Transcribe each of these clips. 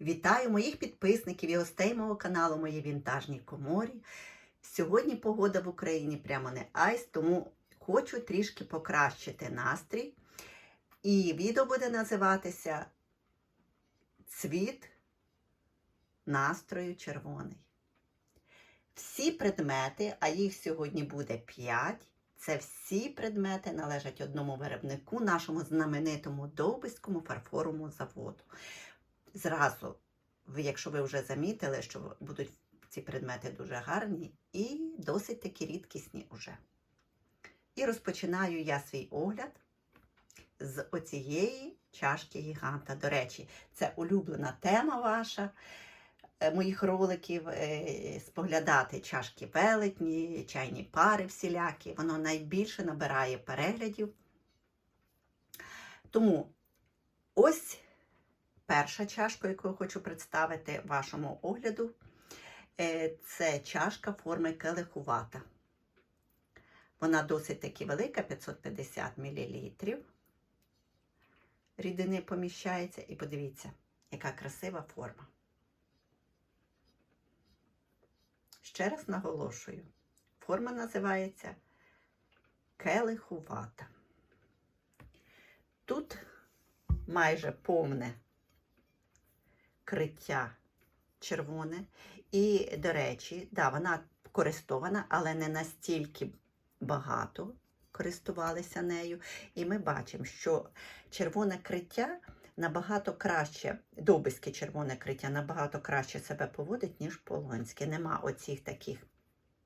Вітаю моїх підписників і гостей мого каналу Мої вінтажні коморі. Сьогодні погода в Україні прямо не айс, тому хочу трішки покращити настрій. І відео буде називатися Цвіт настрою червоний. Всі предмети, а їх сьогодні буде 5, це всі предмети належать одному виробнику, нашому знаменитому Довбиському фарфоровому заводу. Зразу, якщо ви вже замітили, що будуть ці предмети дуже гарні і досить таки рідкісні уже. І розпочинаю я свій огляд з оцієї чашки гіганта. До речі, це улюблена тема ваша е, моїх роликів е, споглядати чашки велетні, чайні пари всілякі. Воно найбільше набирає переглядів. Тому ось перша чашка, яку я хочу представити вашому огляду, е, це чашка форми келихувата. Вона досить таки велика, 550 мл. Рідини поміщається, і подивіться, яка красива форма. Ще раз наголошую, форма називається келихувата. Тут майже повне криття червоне. І, до речі, да, вона користована, але не настільки багато користувалися нею. І ми бачимо, що червоне криття набагато краще, довбиське червоне криття набагато краще себе поводить, ніж полонське. Нема оцих таких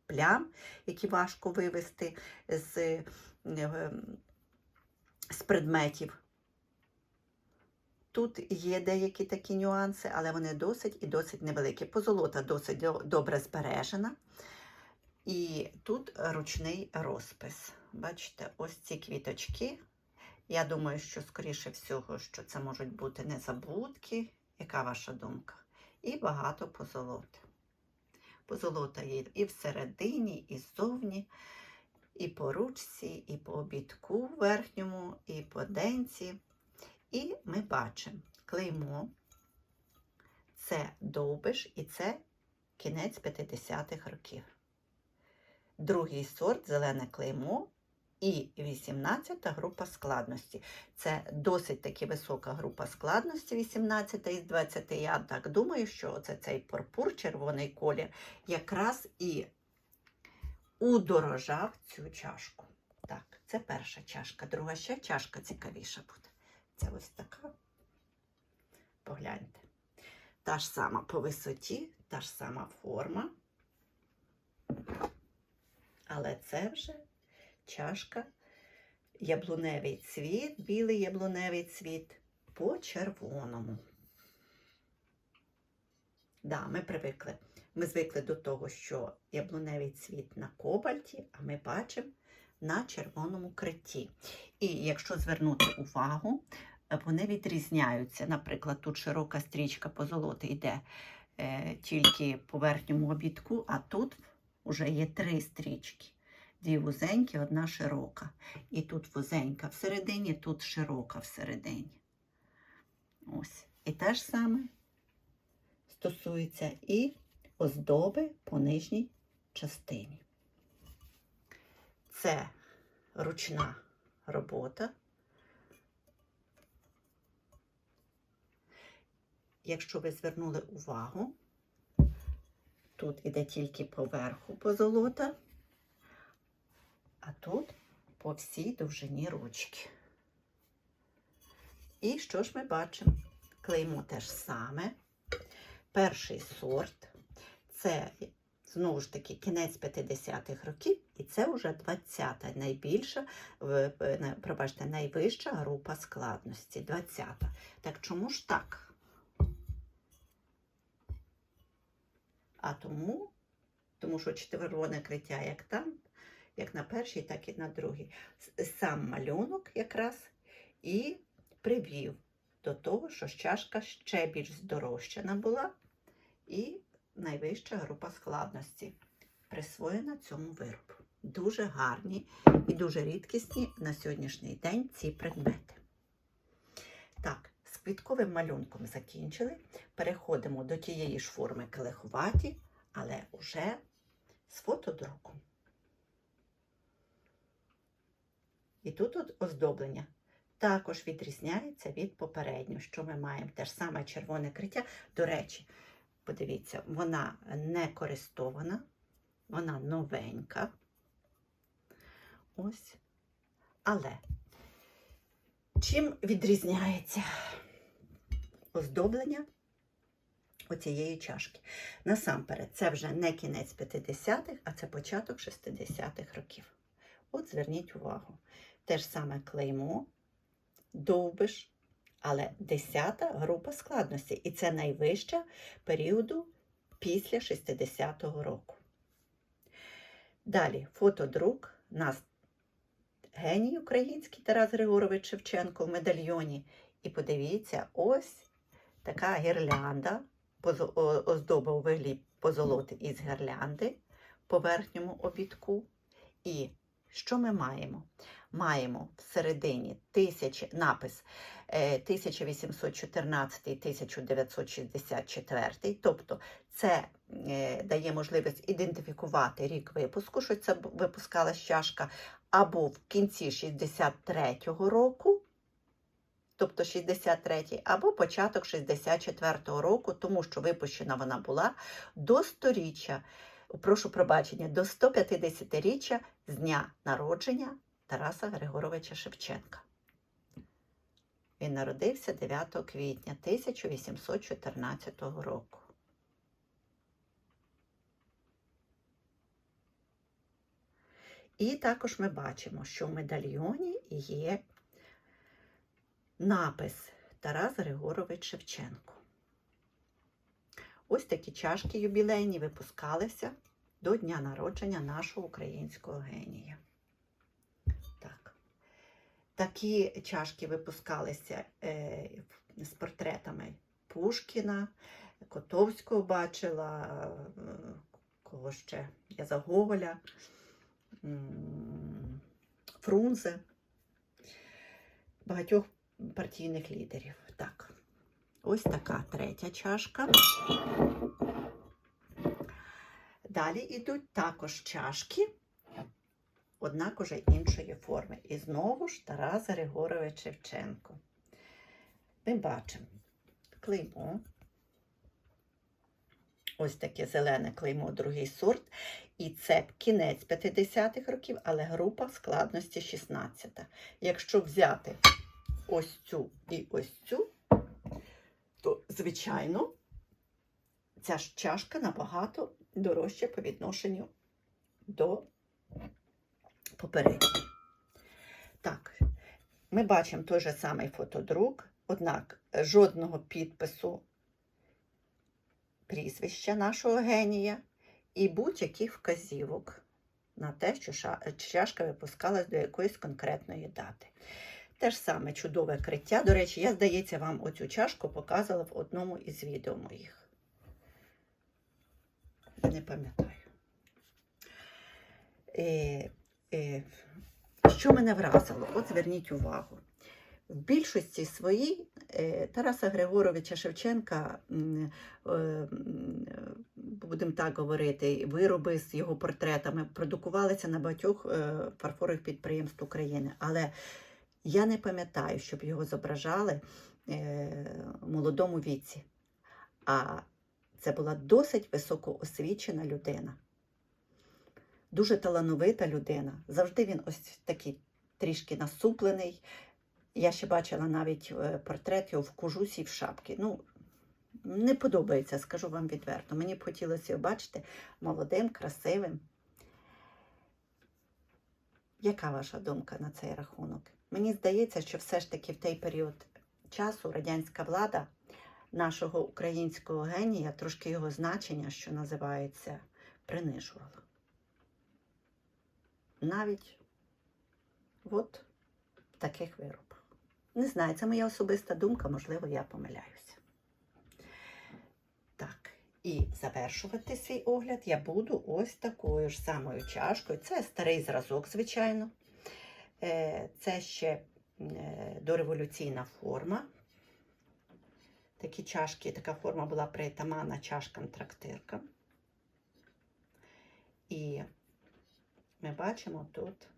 плям, які важко вивести з, е, з предметів. Тут є деякі такі нюанси, але вони досить і досить невеликі. Позолота досить добре збережена. І тут ручний розпис. Бачите, ось ці квіточки. Я думаю, що, скоріше всього, що це можуть бути незабудки. Яка ваша думка? І багато позолоти. Позолота є і всередині, і ззовні, і по ручці, і по обідку верхньому, і по денці. І ми бачимо клеймо, це довбиш і це кінець 50-х років. Другий сорт зелене клеймо і 18-та група складності. Це досить таки висока група складності, 18 із 20. Я так думаю, що це цей пурпур, червоний колір, якраз і удорожав цю чашку. Так, це перша чашка. Друга ще чашка цікавіша буде. Це ось така. Погляньте. Та ж сама по висоті, та ж сама форма. Але це вже чашка, яблуневий цвіт, білий яблуневий цвіт по червоному. Да, ми привикли. Ми звикли до того, що яблуневий цвіт на кобальті, а ми бачимо на червоному критті. І якщо звернути увагу, вони відрізняються. Наприклад, тут широка стрічка позолоти йде е, тільки по верхньому обідку, а тут вже є три стрічки. Дві вузенькі, одна широка. І тут вузенька всередині, тут широка всередині. Ось. І те ж саме стосується і оздоби по нижній частині. Це ручна робота. Якщо ви звернули увагу, тут іде тільки поверху позолота, а тут по всій довжині ручки. І що ж ми бачимо? Клеймо те ж саме. Перший сорт це, знову ж таки, кінець 50-х років, і це вже 20-та найбільша, пробачте, найвища група складності. 20-та. Так чому ж так? А тому, тому що червоне криття як там, як на першій, так і на другій. Сам малюнок якраз і привів до того, що чашка ще більш здорожчана була, і найвища група складності присвоєна цьому виробу. Дуже гарні і дуже рідкісні на сьогоднішній день ці предмети. Так, з квітковим малюнком закінчили. Переходимо до тієї ж форми келехуваті, але вже з фотодруком. І тут от оздоблення також відрізняється від попереднього, що ми маємо те ж саме червоне криття. До речі, подивіться, вона не користована, вона новенька. Ось. Але чим відрізняється оздоблення оцієї чашки? Насамперед, це вже не кінець 50-х, а це початок 60-х років. От зверніть увагу. Те ж саме клеймо, довбиш, але 10 група складності. І це найвища періоду після 60-го року. Далі фотодрук нас геній український Тарас Григорович Шевченко в медальйоні. І подивіться, ось така гірлянда, оздоба у вигляді позолоти із гірлянди по верхньому обідку. І що ми маємо? Маємо всередині тисячі, напис 1814-1964, тобто це е, дає можливість ідентифікувати рік випуску, що це випускалась чашка, або в кінці 63-го року, тобто 63-й, або початок 64-го року, тому що випущена вона була до сторіччя, прошу пробачення, до 150-річчя з дня народження Тараса Григоровича Шевченка. Він народився 9 квітня 1814 року. І також ми бачимо, що в медальйоні є напис Тарас Григорович Шевченко. Ось такі чашки юбілейні випускалися до дня народження нашого українського генія. Так. Такі чашки випускалися е, з портретами Пушкіна, Котовського бачила, е, кого ще я за Гоголя, Фрунзе, багатьох партійних лідерів. Так, ось така третя чашка. Далі йдуть також чашки, однак уже іншої форми. І знову ж Тарас Григорович Шевченко. Ми бачимо клеймо. Ось таке зелене клеймо, другий сорт. І це кінець 50-х років, але група складності 16. Якщо взяти ось цю і ось цю, то, звичайно, ця ж чашка набагато дорожча по відношенню до попередньої. Так, ми бачимо той же самий фотодрук, однак жодного підпису прізвища нашого генія і будь-яких вказівок на те, що чашка випускалась до якоїсь конкретної дати. Те ж саме чудове криття. До речі, я, здається, вам оцю чашку показувала в одному із відео моїх. Не пам'ятаю. Е, що мене вразило? От зверніть увагу. В більшості своїй е, Тараса Григоровича Шевченка, е, будемо так говорити, вироби з його портретами продукувалися на багатьох фарфорових підприємств України. Але я не пам'ятаю, щоб його зображали в молодому віці. А це була досить високоосвічена людина. Дуже талановита людина. Завжди він ось такий трішки насуплений. Я ще бачила навіть е, портрет його в кожусі в шапці. Ну, не подобається, скажу вам відверто. Мені б хотілося його бачити молодим, красивим. Яка ваша думка на цей рахунок? Мені здається, що все ж таки в той період часу радянська влада нашого українського генія, трошки його значення, що називається, принижувала. Навіть от в таких виробах. Не знаю, це моя особиста думка, можливо, я помиляюся. Так, і завершувати свій огляд я буду ось такою ж самою чашкою. Це старий зразок, звичайно. Е, Це ще е, дореволюційна форма. Такі чашки, така форма була притаманна чашкам трактиркам. І ми бачимо тут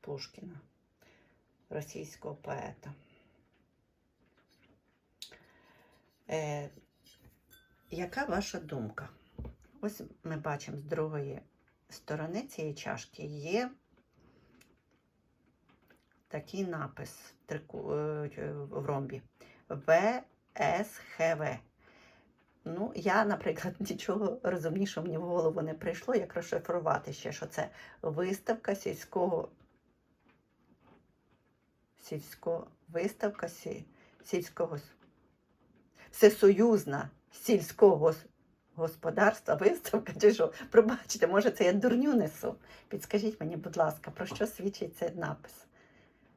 Пушкіна, російського поета. Е, яка ваша думка? Ось ми бачимо з другої сторони цієї чашки є такий напис е, в ромбі. ВСХВ. Ну, я, наприклад, нічого розумнішого мені в голову не прийшло, як розшифрувати ще, що це виставка сільського. Сільського виставка сі, сільського всесоюзна сільського господарства виставка, чи що? Пробачте, може, це я дурню несу. Підскажіть мені, будь ласка, про що свідчить цей напис?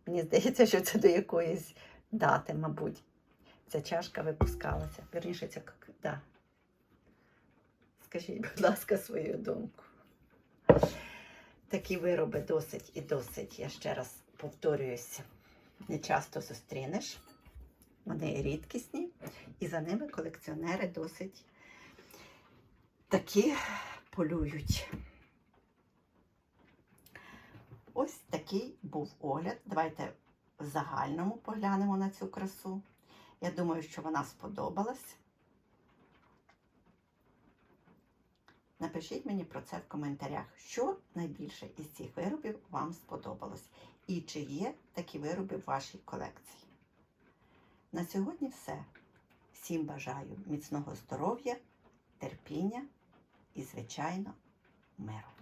Мені здається, що це до якоїсь дати, мабуть. Ця чашка випускалася. Вірніше, ця к- да. Скажіть, будь ласка, свою думку. Такі вироби досить і досить, я ще раз повторююся, не часто зустрінеш. Вони рідкісні, і за ними колекціонери досить такі полюють. Ось такий був огляд. Давайте в загальному поглянемо на цю красу. Я думаю, що вона сподобалась. Напишіть мені про це в коментарях, що найбільше із цих виробів вам сподобалось, і чи є такі вироби в вашій колекції. На сьогодні все. Всім бажаю міцного здоров'я, терпіння і, звичайно, миру.